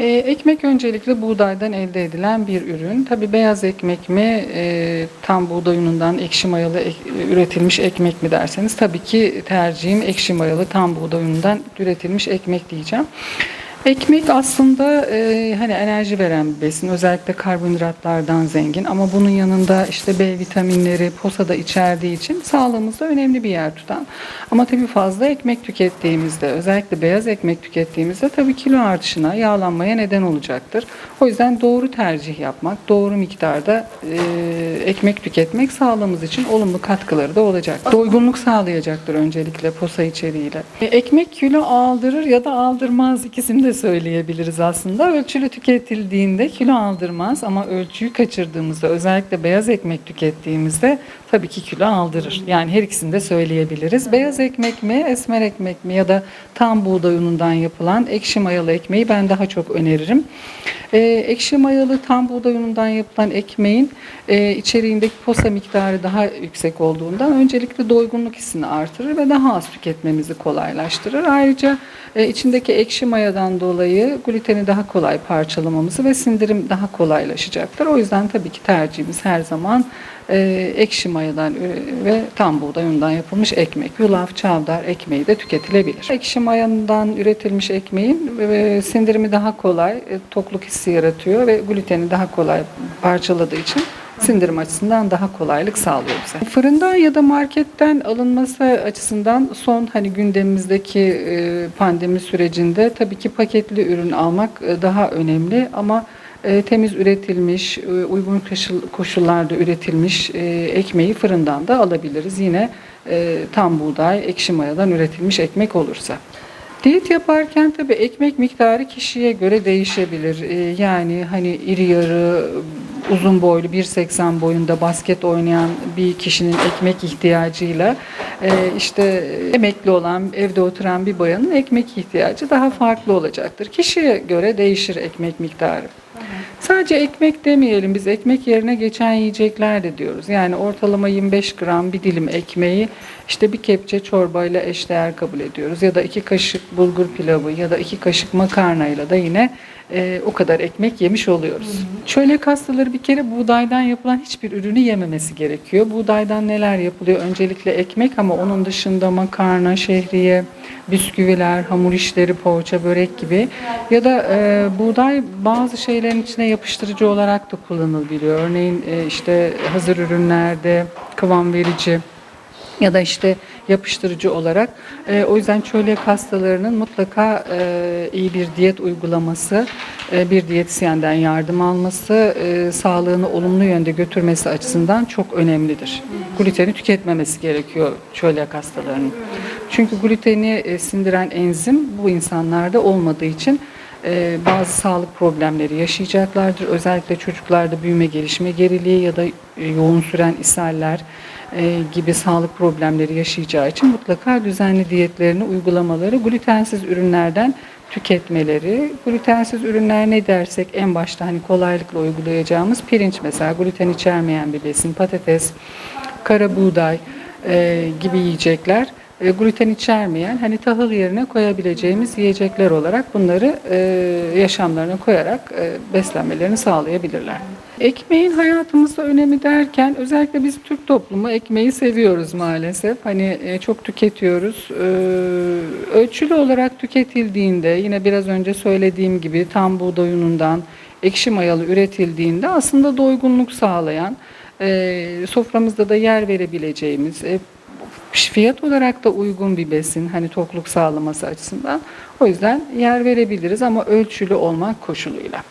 Ee, ekmek öncelikle buğdaydan elde edilen bir ürün. Tabi beyaz ekmek mi, e, tam buğday unundan ekşi mayalı ek- üretilmiş ekmek mi derseniz tabii ki tercihim ekşi mayalı tam buğday unundan üretilmiş ekmek diyeceğim. Ekmek aslında e, hani enerji veren bir besin. Özellikle karbonhidratlardan zengin ama bunun yanında işte B vitaminleri posada içerdiği için sağlığımızda önemli bir yer tutan. Ama tabii fazla ekmek tükettiğimizde özellikle beyaz ekmek tükettiğimizde tabii kilo artışına, yağlanmaya neden olacaktır. O yüzden doğru tercih yapmak, doğru miktarda e, ekmek tüketmek sağlığımız için olumlu katkıları da olacak. Doygunluk sağlayacaktır öncelikle posa içeriğiyle. E, ekmek kilo aldırır ya da aldırmaz ikisini söyleyebiliriz aslında. Ölçülü tüketildiğinde kilo aldırmaz ama ölçüyü kaçırdığımızda özellikle beyaz ekmek tükettiğimizde tabii ki kilo aldırır. Yani her ikisini de söyleyebiliriz. Beyaz ekmek mi, esmer ekmek mi ya da tam buğday unundan yapılan ekşi mayalı ekmeği ben daha çok öneririm. Ee, ekşi mayalı tam buğday unundan yapılan ekmeğin e, içeriğindeki posa miktarı daha yüksek olduğundan öncelikle doygunluk hissini artırır ve daha az tüketmemizi kolaylaştırır. Ayrıca e, içindeki ekşi mayadan dolayı gluteni daha kolay parçalamamızı ve sindirim daha kolaylaşacaktır. O yüzden tabii ki tercihimiz her zaman e, ekşi mayadan e, ve tam buğday unundan yapılmış ekmek, yulaf, çavdar ekmeği de tüketilebilir. Ekşi mayandan üretilmiş ekmeğin e, sindirimi daha kolay, e, tokluk hissi yaratıyor ve gluteni daha kolay parçaladığı için sindirim açısından daha kolaylık sağlıyor bize. Fırından ya da marketten alınması açısından son hani gündemimizdeki e, pandemi sürecinde tabii ki paketli ürün almak e, daha önemli ama e, temiz üretilmiş, uygun koşul- koşullarda üretilmiş ekmeği fırından da alabiliriz. Yine tam buğday, ekşi mayadan üretilmiş ekmek olursa. Diyet yaparken tabii ekmek miktarı kişiye göre değişebilir. Ee, Yani hani iri yarı, uzun boylu 1.80 boyunda basket oynayan bir kişinin ekmek ihtiyacıyla e, işte emekli olan, evde oturan bir bayanın ekmek ihtiyacı daha farklı olacaktır. Kişiye göre değişir ekmek miktarı. Sadece ekmek demeyelim biz ekmek yerine geçen yiyecekler de diyoruz. Yani ortalama 25 gram bir dilim ekmeği işte bir kepçe çorbayla eşdeğer kabul ediyoruz. Ya da iki kaşık bulgur pilavı ya da iki kaşık makarnayla da yine e, o kadar ekmek yemiş oluyoruz. Çölyak hastaları bir kere buğdaydan yapılan hiçbir ürünü yememesi gerekiyor. Buğdaydan neler yapılıyor? Öncelikle ekmek ama onun dışında makarna, şehriye, bisküviler, hamur işleri, poğaça, börek gibi ya da e, buğday bazı şeylerin içine yapıştırıcı olarak da kullanılabiliyor. Örneğin e, işte hazır ürünlerde kıvam verici ya da işte yapıştırıcı olarak. E, o yüzden çölyak hastalarının mutlaka e, iyi bir diyet uygulaması, bir diyetisyenden yardım alması, sağlığını olumlu yönde götürmesi açısından çok önemlidir. Gluteni tüketmemesi gerekiyor çölyak hastalarının. Çünkü gluteni sindiren enzim bu insanlarda olmadığı için e, bazı sağlık problemleri yaşayacaklardır. Özellikle çocuklarda büyüme gelişme geriliği ya da e, yoğun süren ishaller e, gibi sağlık problemleri yaşayacağı için mutlaka düzenli diyetlerini uygulamaları, glutensiz ürünlerden tüketmeleri. Glutensiz ürünler ne dersek en başta hani kolaylıkla uygulayacağımız pirinç mesela gluten içermeyen bir besin, patates, kara buğday e, gibi yiyecekler e, gluten içermeyen hani tahıl yerine koyabileceğimiz yiyecekler olarak bunları e, yaşamlarına koyarak e, beslenmelerini sağlayabilirler. Ekmeğin hayatımızda önemi derken özellikle biz Türk toplumu ekmeği seviyoruz maalesef. Hani e, çok tüketiyoruz. Ölçülü olarak tüketildiğinde yine biraz önce söylediğim gibi tam buğday unundan ekşi mayalı üretildiğinde aslında doygunluk sağlayan soframızda da yer verebileceğimiz fiyat olarak da uygun bir besin hani tokluk sağlaması açısından. O yüzden yer verebiliriz ama ölçülü olmak koşuluyla.